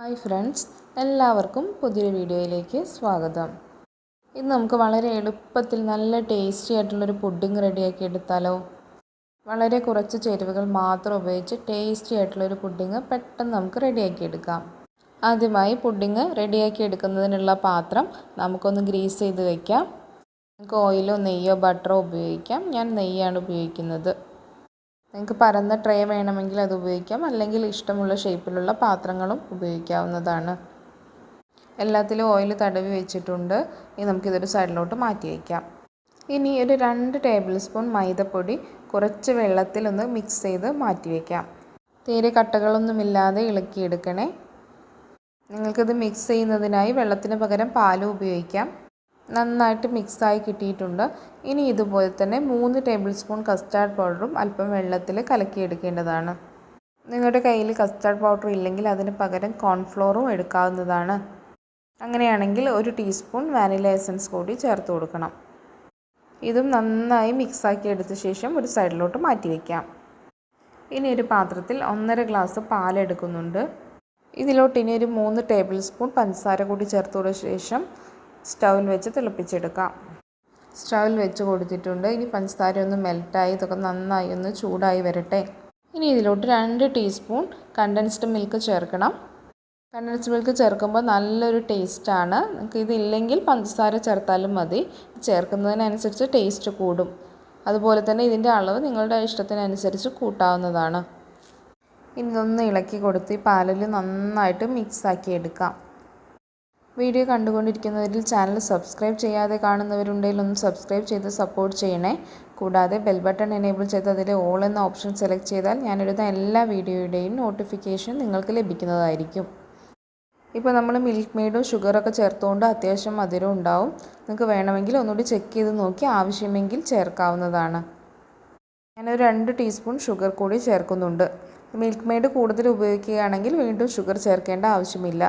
Hi friends എല്ലാവർക്കും പുതിയൊരു വീഡിയോയിലേക്ക് സ്വാഗതം. ഇന്ന് നമുക്ക് വളരെ എളുപ്പത്തിൽ നല്ല ടേസ്റ്റി ആയിട്ടുള്ളൊരു പുഡിംഗ് റെഡിയാക്കി എടുത്താലോ? വളരെ കുറച്ച് ചേരുവകൾ മാത്രം ഉപയോഗിച്ച് ടേസ്റ്റി ആയിട്ടുള്ളൊരു പുഡിംഗ് പെട്ടെന്ന് നമുക്ക് റെഡിയാക്കി എടുക്കാം. ആദ്യമായി പുഡിംഗ് റെഡിയാക്കി എടുക്കുന്നതിനുള്ള പാത്രം നമുക്കൊന്ന് ഗ്രീസ് ചെയ്ത് വയ്ക്കാം നമുക്ക് ഓയിലോ നെയ്യോ ബട്ടറോ ഉപയോഗിക്കാം. ഞാൻ നെയ്യാണ് ഉപയോഗിക്കുന്നത്. നിങ്ങൾക്ക് പരന്ന ട്രേ വേണമെങ്കിൽ അത് ഉപയോഗിക്കാം. അല്ലെങ്കിൽ ഇഷ്ടമുള്ള ഷേപ്പിലുള്ള പാത്രങ്ങളും ഉപയോഗിക്കാവുന്നതാണ്. എല്ലാത്തിലും ഓയിൽ തടവി വെച്ചിട്ടുണ്ട്. ഇനി നമുക്കിതൊരു സൈഡിലോട്ട് മാറ്റി വയ്ക്കാം ഇനി ഒരു രണ്ട് ടേബിൾ സ്പൂൺ മൈദപ്പൊടി കുറച്ച് വെള്ളത്തിൽ ഒന്ന് മിക്സ് ചെയ്ത് മാറ്റി വയ്ക്കാം തീരെ കട്ടകളൊന്നുമില്ലാതെ ഇളക്കിയെടുക്കണേ. നിങ്ങൾക്കിത് മിക്സ് ചെയ്യുന്നതിനായി വെള്ളത്തിന് പകരം പാലും ഉപയോഗിക്കാം. നന്നായിട്ട് മിക്സായി കിട്ടിയിട്ടുണ്ട്. ഇനി ഇതുപോലെ തന്നെ മൂന്ന് ടേബിൾ സ്പൂൺ കസ്റ്റാർഡ് പൗഡറും അല്പം വെള്ളത്തിൽ കലക്കിയെടുക്കേണ്ടതാണ്. നിങ്ങളുടെ കയ്യിൽ കസ്റ്റാർഡ് പൗഡർ ഇല്ലെങ്കിൽ അതിന് പകരം കോൺഫ്ലോറും എടുക്കാവുന്നതാണ്. അങ്ങനെയാണെങ്കിൽ ഒരു ടീസ്പൂൺ വാനില എസൻസ് കൂടി ചേർത്ത് കൊടുക്കണം. ഇതും നന്നായി മിക്സാക്കി എടുത്ത ശേഷം ഒരു സൈഡിലോട്ട് മാറ്റി വയ്ക്കാം ഇനി ഒരു പാത്രത്തിൽ ഒന്നര ഗ്ലാസ് പാലെടുക്കുന്നുണ്ട് ഇതിലോട്ട് ഇനി ഒരു മൂന്ന് ടേബിൾ സ്പൂൺ പഞ്ചസാര കൂടി ചേർത്ത് ശേഷം സ്റ്റൗവിൽ വെച്ച് തിളപ്പിച്ചെടുക്കാം. സ്റ്റൗവിൽ വെച്ച് കൊടുത്തിട്ടുണ്ട്. ഇനി പഞ്ചസാര ഒന്ന് മെൽറ്റായി ഇതൊക്കെ നന്നായി ഒന്ന് ചൂടായി വരട്ടെ. ഇനി ഇതിലോട്ട് രണ്ട് ടീസ്പൂൺ കണ്ടൻസ്ഡ് മിൽക്ക് ചേർക്കണം. കണ്ടൻസ്ഡ് മിൽക്ക് ചേർക്കുമ്പോൾ നല്ലൊരു ടേസ്റ്റാണ്. നിങ്ങൾക്ക് ഇതില്ലെങ്കിൽ പഞ്ചസാര ചേർത്താലും മതി. ചേർക്കുന്നതിനനുസരിച്ച് ടേസ്റ്റ് കൂടും. അതുപോലെ തന്നെ ഇതിന്റെ അളവ് നിങ്ങളുടെ ഇഷ്ടത്തിനനുസരിച്ച് കൂട്ടാവുന്നതാണ്. ഇനി ഇതൊന്ന് ഇളക്കി കൊടുത്ത് ഈ പാലിൽ നന്നായിട്ട് മിക്സാക്കി എടുക്കാം. വീഡിയോ കണ്ടുകൊണ്ടിരിക്കുന്നവരിൽ ചാനൽ സബ്സ്ക്രൈബ് ചെയ്യാതെ കാണുന്നവരുണ്ടെങ്കിൽ ഒന്ന് സബ്സ്ക്രൈബ് ചെയ്ത് സപ്പോർട്ട് ചെയ്യണേ. കൂടാതെ ബെൽ ബട്ടൺ എനേബിൾ ചെയ്ത് അതിൽ ഓൾ എന്ന ഓപ്ഷൻ സെലക്ട് ചെയ്താൽ ഞാനെടുത്ത എല്ലാ വീഡിയോയുടെയും നോട്ടിഫിക്കേഷൻ നിങ്ങൾക്ക് ലഭിക്കുന്നതായിരിക്കും. ഇപ്പോൾ നമ്മൾ മിൽക്ക് മെയ്ഡും ഷുഗറൊക്കെ ചേർത്തുകൊണ്ട് അത്യാവശ്യം മധുരം ഉണ്ടാവും. നിങ്ങൾക്ക് വേണമെങ്കിൽ ഒന്നുകൂടി ചെക്ക് ചെയ്ത് നോക്കി ആവശ്യമെങ്കിൽ ചേർക്കാവുന്നതാണ്. ഞാനൊരു രണ്ട് ടീസ്പൂൺ ഷുഗർ കൂടി ചേർക്കുന്നുണ്ട്. മിൽക്ക് മെയ്ഡ് കൂടുതൽ ഉപയോഗിക്കുകയാണെങ്കിൽ വീണ്ടും ഷുഗർ ചേർക്കേണ്ട ആവശ്യമില്ല.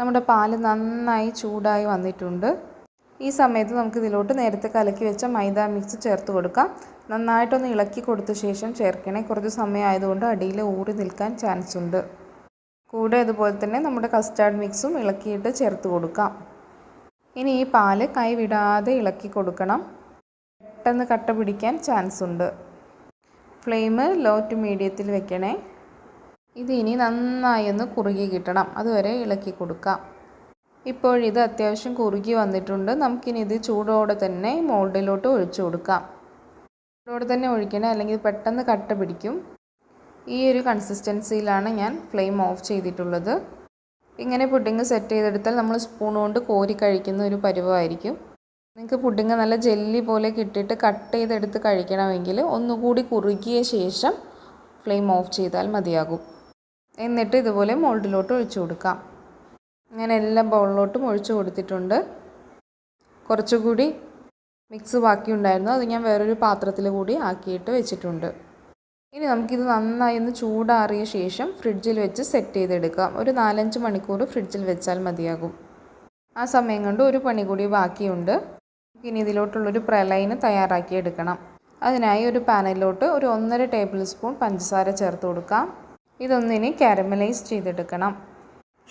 നമ്മുടെ പാൽ നന്നായി ചൂടായി വന്നിട്ടുണ്ട്. ഈ സമയത്ത് നമുക്ക് ഇതിലോട്ട് നേരത്തെ കലക്കി വെച്ച മൈദ മിക്സ് ചേർത്ത് കൊടുക്കാം. നന്നായിട്ടൊന്ന് ഇളക്കി കൊടുത്ത ശേഷം ചേർക്കണേ. കുറച്ച് സമയം ആയതുകൊണ്ട് അടിയിൽ ഊറി നിൽക്കാൻ ചാൻസ് ഉണ്ട്. കൂടെ അതുപോലെ തന്നെ നമ്മുടെ കസ്റ്റാർഡ് മിക്സും ഇളക്കിയിട്ട് ചേർത്ത് കൊടുക്കാം. ഇനി ഈ പാൽ കൈ വിടാതെ ഇളക്കി കൊടുക്കണം. പെട്ടെന്ന് കട്ട പിടിക്കാൻ ചാൻസ് ഉണ്ട്. ഫ്ലെയിം ലോ ടു മീഡിയത്തിൽ വെക്കണേ. ഇത് ഇനി നന്നായി ഒന്ന് കുറുകി കിട്ടണം. അതുവരെ ഇളക്കി കൊടുക്കാം. ഇപ്പോഴിത് അത്യാവശ്യം കുറുകി വന്നിട്ടുണ്ട്. നമുക്കിനി ഇത് ചൂടോടെ തന്നെ മോൾഡിലോട്ട് ഒഴിച്ചു കൊടുക്കാം. ചൂടോടെ തന്നെ ഒഴിക്കണം അല്ലെങ്കിൽ പെട്ടെന്ന് കട്ട പിടിക്കും. ഈ ഒരു കൺസിസ്റ്റൻസിയിലാണ് ഞാൻ ഫ്ലെയിം ഓഫ് ചെയ്തിട്ടുള്ളത്. ഇങ്ങനെ പുഡിങ് സെറ്റ് ചെയ്തെടുത്താൽ നമ്മൾ സ്പൂൺ കൊണ്ട് കോരി കഴിക്കുന്ന ഒരു പരുവമായിരിക്കും. നിങ്ങൾക്ക് പുഡിങ് നല്ല ജെല്ലി പോലെ കിട്ടിയിട്ട് കട്ട് ചെയ്തെടുത്ത് കഴിക്കണമെങ്കിൽ ഒന്നുകൂടി കുറുകിയ ശേഷം ഫ്ലെയിം ഓഫ് ചെയ്താൽ മതിയാകും. എന്നിട്ട് ഇതുപോലെ മോൾഡിലോട്ട് ഒഴിച്ചു കൊടുക്കാം. ഞാൻ എല്ലാ ബൗളിലോട്ടും ഒഴിച്ചു കൊടുത്തിട്ടുണ്ട്. കുറച്ചുകൂടി മിക്സ് ബാക്കി ഉണ്ടായിരുന്നു അത് ഞാൻ വേറൊരു പാത്രത്തിൽ കൂടി ആക്കിയിട്ട് വെച്ചിട്ടുണ്ട്. ഇനി നമുക്കിത് നന്നായി ഒന്ന് ചൂടാറിയ ശേഷം ഫ്രിഡ്ജിൽ വെച്ച് സെറ്റ് ചെയ്തെടുക്കാം. ഒരു നാലഞ്ച് മണിക്കൂർ ഫ്രിഡ്ജിൽ വെച്ചാൽ മതിയാകും. ആ സമയം കൊണ്ട് ഒരു പണി കൂടി ബാക്കിയുണ്ട്. ഇനി ഇതിലോട്ടുള്ളൊരു പ്രലൈന് തയ്യാറാക്കി എടുക്കണം. അതിനായി ഒരു പാനലിലോട്ട് ഒരു ഒന്നര ടേബിൾ സ്പൂൺ പഞ്ചസാര ചേർത്ത് കൊടുക്കാം. ഇതൊന്നിനി കാരമലൈസ് ചെയ്തെടുക്കണം.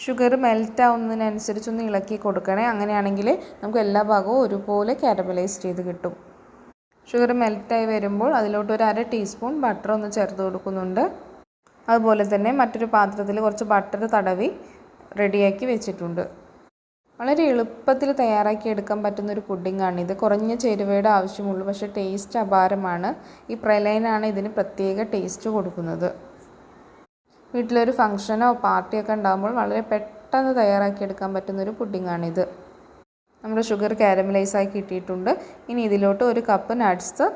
ഷുഗർ മെൽറ്റ് ആവുന്നതിനനുസരിച്ചൊന്ന് ഇളക്കി കൊടുക്കണേ. അങ്ങനെയാണെങ്കിൽ നമുക്ക് എല്ലാ ഭാഗവും ഒരുപോലെ കാരമലൈസ് ചെയ്ത് കിട്ടും. ഷുഗർ മെൽറ്റായി വരുമ്പോൾ അതിലോട്ട് ഒരു അര ടീസ്പൂൺ ബട്ടർ ഒന്ന് ചേർത്ത് കൊടുക്കുന്നുണ്ട്. അതുപോലെ തന്നെ മറ്റൊരു പാത്രത്തിൽ കുറച്ച് ബട്ടർ തടവി റെഡിയാക്കി വെച്ചിട്ടുണ്ട്. വളരെ എളുപ്പത്തിൽ തയ്യാറാക്കി എടുക്കാൻ പറ്റുന്ന ഒരു ഇത്. കുറഞ്ഞ ചേരുവയുടെ ആവശ്യമുള്ളൂ. പക്ഷേ ടേസ്റ്റ് അപാരമാണ്. ഈ പ്രലൈനാണ് ഇതിന് പ്രത്യേക ടേസ്റ്റ് കൊടുക്കുന്നത്. വീട്ടിലൊരു ഫംഗ്ഷനോ പാർട്ടിയൊക്കെ ഉണ്ടാകുമ്പോൾ വളരെ പെട്ടെന്ന് തയ്യാറാക്കിയെടുക്കാൻ പറ്റുന്നൊരു പുഡിങ്ങാണിത്. നമ്മുടെ ഷുഗർ കാരമലൈസായി കിട്ടിയിട്ടുണ്ട്. ഇനി ഇതിലോട്ട് ഒരു കപ്പ് നട്ട്സ്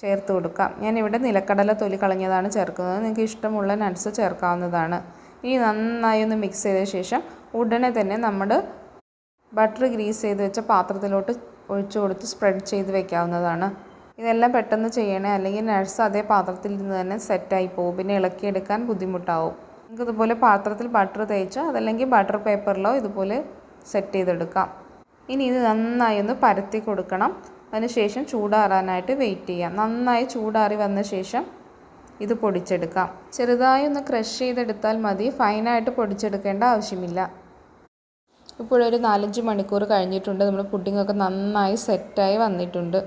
ചേർത്ത് കൊടുക്കാം. ഞാനിവിടെ നിലക്കടല തൊലി കളഞ്ഞതാണ് ചേർക്കുന്നത്. നിങ്ങൾക്ക് ഇഷ്ടമുള്ള നട്ട്സ് ചേർക്കാവുന്നതാണ്. ഇനി നന്നായി ഒന്ന് മിക്സ് ചെയ്ത ശേഷം ഉടനെ തന്നെ നമ്മൾ ബട്ടർ ഗ്രീസ് ചെയ്ത് വെച്ച പാത്രത്തിലോട്ട് ഒഴിച്ചു കൊടുത്ത് സ്പ്രെഡ് ചെയ്ത് വെക്കാവുന്നതാണ്. ഇതെല്ലാം പെട്ടെന്ന് ചെയ്യണേ. അല്ലെങ്കിൽ നഴ്സ് അതേ പാത്രത്തിൽ നിന്ന് തന്നെ സെറ്റായി പോകും പിന്നെ ഇളക്കിയെടുക്കാൻ ബുദ്ധിമുട്ടാവും. നമുക്ക് ഇതുപോലെ പാത്രത്തിൽ ബട്ടർ തേച്ചോ അതല്ലെങ്കിൽ ബട്ടർ പേപ്പറിലോ ഇതുപോലെ സെറ്റ് ചെയ്തെടുക്കാം. ഇനി ഇത് നന്നായി ഒന്ന് പരത്തി കൊടുക്കണം. അതിനുശേഷം ചൂടാറാനായിട്ട് വെയിറ്റ് ചെയ്യാം. നന്നായി ചൂടാറി വന്ന ശേഷം ഇത് പൊടിച്ചെടുക്കാം. ചെറുതായി ഒന്ന് ക്രഷ് ചെയ്തെടുത്താൽ മതി. ഫൈനായിട്ട് പൊടിച്ചെടുക്കേണ്ട ആവശ്യമില്ല. ഇപ്പോഴൊരു നാലഞ്ച് മണിക്കൂർ കഴിഞ്ഞിട്ടുണ്ട്. നമ്മുടെ പുഡിങ്ങൊക്കെ നന്നായി സെറ്റായി വന്നിട്ടുണ്ട്.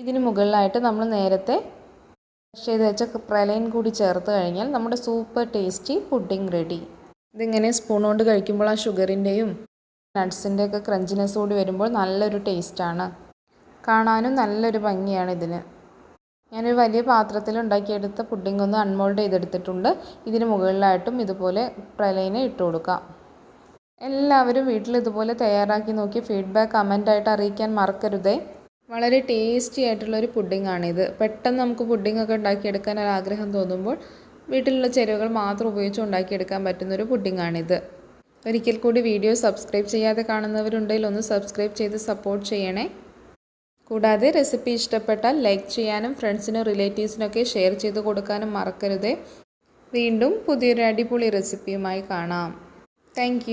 ഇതിന് മുകളിലായിട്ട് നമ്മൾ നേരത്തെ ക്രഷ് ചെയ്ത് വെച്ച പ്രലയൻ കൂടി ചേർത്ത് കഴിഞ്ഞാൽ നമ്മുടെ സൂപ്പർ ടേസ്റ്റി പുഡിംഗ് റെഡി ഇതിങ്ങനെ സ്പൂൺ കൊണ്ട് കഴിക്കുമ്പോൾ ആ ഷുഗറിന്റെയും നട്ട്സിന്റെ ഒക്കെ ക്രഞ്ചിനെസ് കൂടി വരുമ്പോൾ നല്ലൊരു ടേസ്റ്റാണ് കാണാനും നല്ലൊരു ഭംഗിയാണ് ഇതിന്. ഞാനൊരു വലിയ പാത്രത്തിൽ ഉണ്ടാക്കിയെടുത്ത പുഡിംഗ് ഒന്ന് അൺമോൾഡ് ചെയ്തെടുത്തിട്ടുണ്ട്. ഇതിന് മുകളിലായിട്ടും ഇതുപോലെ പ്രലയിനെ ഇട്ട് കൊടുക്കാം. എല്ലാവരും വീട്ടിൽ ഇതുപോലെ തയ്യാറാക്കി നോക്കി ഫീഡ്ബാക്ക് കമന്റായിട്ട് അറിയിക്കാൻ മറക്കരുതേ. വളരെ ടേസ്റ്റി ആയിട്ടുള്ളൊരു ആണ് ഇത്. പെട്ടെന്ന് നമുക്ക് പുഡിങ്ങൊക്കെ ഉണ്ടാക്കിയെടുക്കാൻ ഒരു ആഗ്രഹം തോന്നുമ്പോൾ വീട്ടിലുള്ള ചേരുവകൾ മാത്രം ഉപയോഗിച്ച് ഉണ്ടാക്കിയെടുക്കാൻ പറ്റുന്നൊരു പുഡിങ്ങാണിത് ഒരിക്കൽ കൂടി വീഡിയോ സബ്സ്ക്രൈബ് ചെയ്യാതെ കാണുന്നവരുണ്ടെങ്കിൽ ഒന്ന് സബ്സ്ക്രൈബ് ചെയ്ത് സപ്പോർട്ട് ചെയ്യണേ. കൂടാതെ റെസിപ്പി ഇഷ്ടപ്പെട്ടാൽ ലൈക്ക് ചെയ്യാനും ഫ്രണ്ട്സിനും റിലേറ്റീവ്സിനൊക്കെ ഷെയർ ചെയ്ത് കൊടുക്കാനും മറക്കരുതേ. വീണ്ടും പുതിയൊരു അടിപൊളി റെസിപ്പിയുമായി കാണാം. താങ്ക്